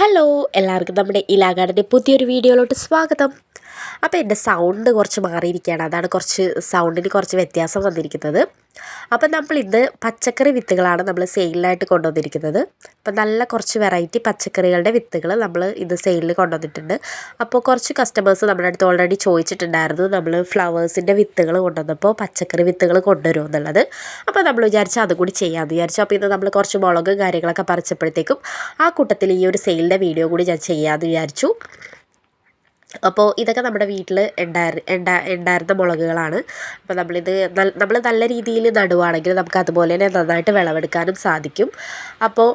Hello എല്ലാവർക്കും നമ്മുടെ ഇലാഗാർഡിന്റെ പുതിയൊരു വീഡിയോയിലോട്ട് സ്വാഗതം. അപ്പോൾ എന്റെ സൗണ്ട് കുറച്ച് മാറിയിരിക്കുകയാണ്. അതാണ് കുറച്ച് സൗണ്ടിന് കുറച്ച് വ്യത്യാസം വന്നിരിക്കുന്നത്. അപ്പം നമ്മൾ ഇന്ന് പച്ചക്കറി വിത്തുകളാണ് നമ്മൾ സെയിലിനായിട്ട് കൊണ്ടുവന്നിരിക്കുന്നത്. അപ്പം നല്ല കുറച്ച് വെറൈറ്റി പച്ചക്കറികളുടെ വിത്തുകൾ നമ്മൾ ഇത് സെയിലിൽ കൊണ്ടുവന്നിട്ടുണ്ട്. അപ്പോൾ കുറച്ച് കസ്റ്റമേഴ്സ് നമ്മുടെ അടുത്ത് ഓൾറെഡി ചോദിച്ചിട്ടുണ്ടായിരുന്നു നമ്മൾ ഫ്ലവേഴ്സിന്റെ വിത്തുകൾ കൊണ്ടുവന്നപ്പോൾ പച്ചക്കറി വിത്തുകൾ കൊണ്ടുവരും എന്നുള്ളത്. അപ്പോൾ നമ്മൾ വിചാരിച്ചു അതും കൂടി ചെയ്യാമെന്ന് വിചാരിച്ചു. അപ്പോൾ ഇന്ന് നമ്മൾ കുറച്ച് മുളകും കാര്യങ്ങളൊക്കെ പറിച്ചപ്പോഴത്തേക്കും ആ കൂട്ടത്തിൽ ഈ ഒരു സെയിലിന്റെ വീഡിയോ കൂടി ഞാൻ ചെയ്യാമെന്ന് വിചാരിച്ചു. അപ്പോൾ ഇതൊക്കെ നമ്മുടെ വീട്ടിൽ ഉണ്ടായി ഉണ്ടാ ഉണ്ടായിരുന്ന മുളകുകളാണ്. അപ്പോൾ നമ്മളിത് നമ്മൾ നല്ല രീതിയിൽ നടുവാണെങ്കിൽ നമുക്ക് അതുപോലെ തന്നെ നന്നായിട്ട് വിളവെടുക്കാനും സാധിക്കും. അപ്പോൾ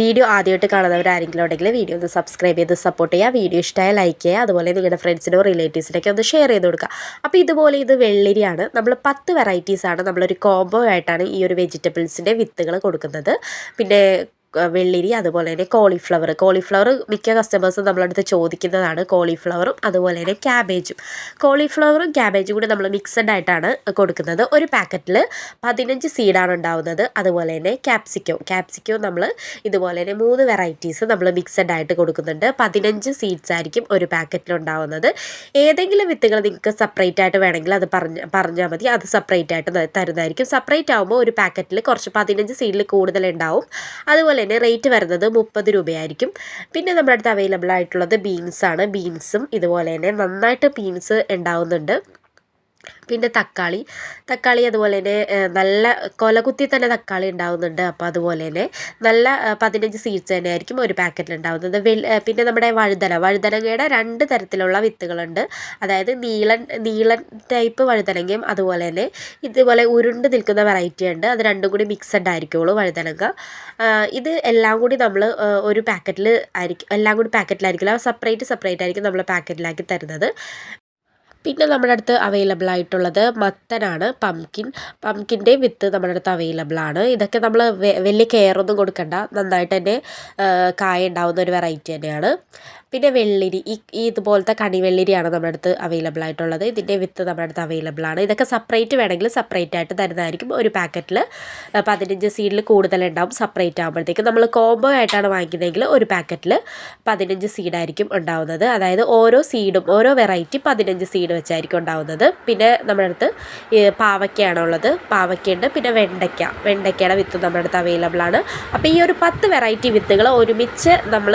വീഡിയോ ആദ്യമായിട്ട് കാണുന്നവരാരെങ്കിലും ഉണ്ടെങ്കിൽ വീഡിയോ ഒന്ന് സബ്സ്ക്രൈബ് ചെയ്ത് സപ്പോർട്ട് ചെയ്യുക. വീഡിയോ ഇഷ്ടമായ ലൈക്ക് ചെയ്യുക. അതുപോലെ നിങ്ങളുടെ ഫ്രണ്ട്സിനോ റിലേറ്റീവ്സിനൊക്കെ ഒന്ന് ഷെയർ ചെയ്ത് കൊടുക്കുക. അപ്പോൾ ഇതുപോലെ ഇത് വെള്ളരിയാണ്. നമ്മൾ പത്ത് വെറൈറ്റീസാണ് നമ്മളൊരു കോംബോ ആയിട്ടാണ് ഈ ഒരു വെജിറ്റബിൾസിന്റെ വിത്തുകൾ കൊടുക്കുന്നത്. പിന്നെ വെള്ളിരി അതുപോലെ തന്നെ കോളിഫ്ലവർ കോളിഫ്ലവർ മിക്ക കസ്റ്റമേഴ്സും നമ്മളടുത്ത് ചോദിക്കുന്നതാണ് കോളിഫ്ലവറും അതുപോലെ തന്നെ ക്യാബേജും കോളിഫ്ലവറും ക്യാബേജും കൂടി നമ്മൾ മിക്സഡ് ആയിട്ടാണ് കൊടുക്കുന്നത്. ഒരു പാക്കറ്റിൽ പതിനഞ്ച് സീഡാണ് ഉണ്ടാവുന്നത്. അതുപോലെ തന്നെ ക്യാപ്സിക്കോ ക്യാപ്സിക്കോ നമ്മൾ ഇതുപോലെ തന്നെ മൂന്ന് വെറൈറ്റീസ് നമ്മൾ മിക്സഡ് ആയിട്ട് കൊടുക്കുന്നുണ്ട്. പതിനഞ്ച് സീഡ്സ് ആയിരിക്കും ഒരു പാക്കറ്റിൽ ഉണ്ടാവുന്നത്. ഏതെങ്കിലും വിത്തുകൾ നിങ്ങൾക്ക് സെപ്പറേറ്റ് ആയിട്ട് വേണമെങ്കിൽ അത് പറഞ്ഞ് പറഞ്ഞാൽ മതി. അത് സെപ്പറേറ്റ് ആയിട്ട് തരുന്നതായിരിക്കും. സെപ്പറേറ്റ് ആകുമ്പോൾ ഒരു പാക്കറ്റിൽ കുറച്ച് പതിനഞ്ച് സീഡിൽ കൂടുതൽ ഉണ്ടാവും. അതുപോലെ തന്നെ റേറ്റ് വരുന്നത് മുപ്പത് രൂപയായിരിക്കും. പിന്നെ നമ്മുടെ അടുത്ത് അവൈലബിൾ ആയിട്ടുള്ളത് ബീൻസാണ് ബീൻസും ഇതുപോലെ തന്നെ നന്നായിട്ട് ബീൻസ് ഉണ്ടാവുന്നുണ്ട്. പിന്നെ തക്കാളി. തക്കാളി അതുപോലെ തന്നെ നല്ല കൊലകുത്തി തന്നെ തക്കാളി ഉണ്ടാവുന്നുണ്ട്. അപ്പോൾ അതുപോലെ തന്നെ നല്ല പതിനഞ്ച് സീഡ്സ് തന്നെ ആയിരിക്കും ഒരു പാക്കറ്റിൽ ഉണ്ടാവുന്നത്. പിന്നെ നമ്മുടെ വഴുതന. വഴുതനങ്ങയുടെ രണ്ട് തരത്തിലുള്ള വിത്തുകളുണ്ട്. അതായത് നീളൻ നീളൻ ടൈപ്പ് വഴുതനങ്ങയും അതുപോലെ തന്നെ ഇതുപോലെ ഉരുണ്ട് നിൽക്കുന്ന വെറൈറ്റി ഉണ്ട്. അത് രണ്ടും കൂടി മിക്സഡ് ആയിരിക്കുള്ളൂ വഴുതനങ്ങ. ഇത് എല്ലാം കൂടി നമ്മൾ ഒരു പാക്കറ്റിൽ ആയിരിക്കും എല്ലാം കൂടി പാക്കറ്റിലായിരിക്കില്ല സെപ്പറേറ്റ് സെപ്പറേറ്റ് ആയിരിക്കും നമ്മൾ പാക്കറ്റിലാക്കി തരുന്നത്. പിന്നെ നമ്മുടെ അടുത്ത് അവൈലബിൾ ആയിട്ടുള്ളത് മത്തനാണ് പംകിൻ പംകിന്റെ വിത്ത് നമ്മുടെ അടുത്ത് അവൈലബിൾ ആണ്. ഇതൊക്കെ നമ്മൾ വലിയ കെയർ ഒന്നും കൊടുക്കണ്ട. നന്നായിട്ട് തന്നെ കായ ഉണ്ടാവുന്ന ഒരു വെറൈറ്റി തന്നെയാണ്. പിന്നെ വെള്ളിരി ഈ ഇതുപോലത്തെ കണിവെള്ളിരിയാണ് നമ്മുടെ അടുത്ത് അവൈലബിൾ ആയിട്ടുള്ളത്. ഇതിന്റെ വിത്ത് നമ്മുടെ അടുത്ത് അവൈലബിൾ ആണ്. ഇതൊക്കെ സെപ്പറേറ്റ് വേണമെങ്കിൽ സെപ്പറേറ്റ് ആയിട്ട് തരുന്നതായിരിക്കും ഒരു പാക്കറ്റിൽ പതിനഞ്ച് സീഡിൽ കൂടുതൽ ഉണ്ടാവും സെപ്പറേറ്റ് ആകുമ്പോഴത്തേക്കും നമ്മൾ കോംബോ ആയിട്ടാണ് വാങ്ങിക്കുന്നതെങ്കിൽ ഒരു പാക്കറ്റിൽ പതിനഞ്ച് സീഡായിരിക്കും ഉണ്ടാവുന്നത്. അതായത് ഓരോ സീഡും ഓരോ വെറൈറ്റി പതിനഞ്ച് സീഡ് വെച്ചായിരിക്കും ഉണ്ടാവുന്നത്. പിന്നെ നമ്മുടെ അടുത്ത് പാവയ്ക്കയാണുള്ളത് പാവയ്ക്കയുണ്ട് പിന്നെ വെണ്ടയ്ക്ക. വെണ്ടയ്ക്കയുടെ വിത്ത് നമ്മുടെ അടുത്ത് അവൈലബിൾ ആണ്. അപ്പോൾ ഈ ഒരു പത്ത് വെറൈറ്റി വിത്തുകൾ ഒരുമിച്ച് നമ്മൾ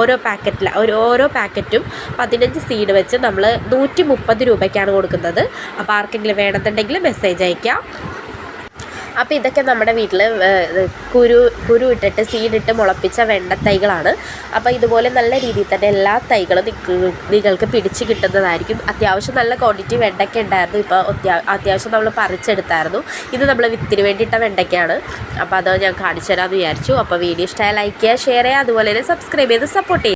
ഓരോ പാക്കറ്റിൽ ഒരു ഓരോ പാക്കറ്റും പതിനഞ്ച് സീഡ് വെച്ച് നമ്മൾ നൂറ്റി മുപ്പത് രൂപയ്ക്കാണ് കൊടുക്കുന്നത്. അപ്പോൾ ആർക്കെങ്കിലും വേണമെന്നുണ്ടെങ്കിൽ മെസ്സേജ് അയക്കാം. അപ്പോൾ ഇതൊക്കെ നമ്മുടെ വീട്ടിൽ കുരു കുരു ഇട്ടിട്ട് സീഡിട്ട് മുളപ്പിച്ച വെണ്ട തൈകളാണ് അപ്പോൾ ഇതുപോലെ നല്ല രീതിയിൽ തന്നെ എല്ലാ തൈകളും നിങ്ങൾക്ക് പിടിച്ച് കിട്ടുന്നതായിരിക്കും. അത്യാവശ്യം നല്ല ക്വാണ്ടിറ്റി വെണ്ടയ്ക്ക ഉണ്ടായിരുന്നു. ഇപ്പോൾ അത്യാവശ്യം നമ്മൾ പറിച്ചെടുത്തായിരുന്നു. ഇത് നമ്മൾ വിത്തിന് വേണ്ടിയിട്ട വെണ്ടയ്ക്കാണ് അപ്പോൾ അത് ഞാൻ കാണിച്ചു തരാമെന്ന് വിചാരിച്ചു. അപ്പോൾ വീഡിയോ ഇഷ്ടമായ ലൈക്ക് ചെയ്യുക ഷെയർ ചെയ്യുക അതുപോലെ തന്നെ സബ്സ്ക്രൈബ് ചെയ്ത് സപ്പോർട്ട് ചെയ്യുക.